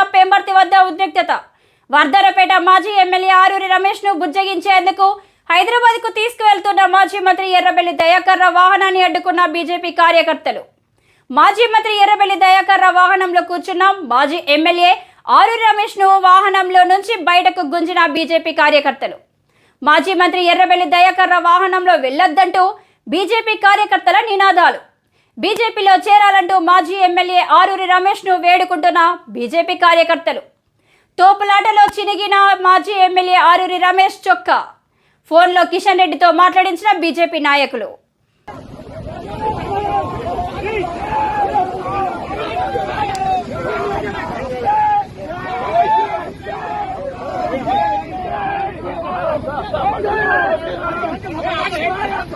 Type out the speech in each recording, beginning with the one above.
జిల్లా పెంబర్తి వద్ద ఉద్రిక్తత. వర్ధరపేట మాజీ ఎమ్మెల్యే ఆరూరి రమేష్ను బుజ్జగించేందుకు హైదరాబాద్కు తీసుకువెళ్తున్న మాజీ మంత్రి ఎర్రబెల్లి దయాకర్ర వాహనాన్ని అడ్డుకున్న బీజేపీ కార్యకర్తలు. మాజీ మంత్రి ఎర్రబెల్లి దయాకర్ర వాహనంలో కూర్చున్న. మాజీ ఎమ్మెల్యే ఆరూరి రమేష్ను వాహనంలో నుంచి బయటకు గుంజిన బీజేపీ కార్యకర్తలు. మాజీ మంత్రి ఎర్రబెల్లి దయాకర్ర వాహనంలో వెళ్ళొద్దంటూ బీజేపీ కార్యకర్తల నినాదాలు. బీజేపీలో చేరాలంటూ మాజీ ఎమ్మెల్యే ఆరూరి రమేష్ను వేడుకుంటున్న బీజేపీ కార్యకర్తలు. తోపులాటలో చినిగిన మాజీ ఎమ్మెల్యే ఆరూరి రమేష్ చొక్కా. ఫోన్లో కిషన్ రెడ్డితో మాట్లాడించిన బీజేపీ నాయకులు.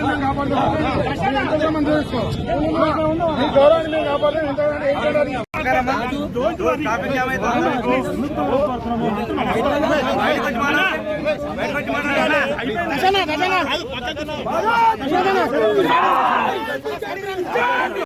మేము కాపాడుతాం గౌరవాన్ని మేము కాపాడలేం ఎంతమంది ఏం చేయాలి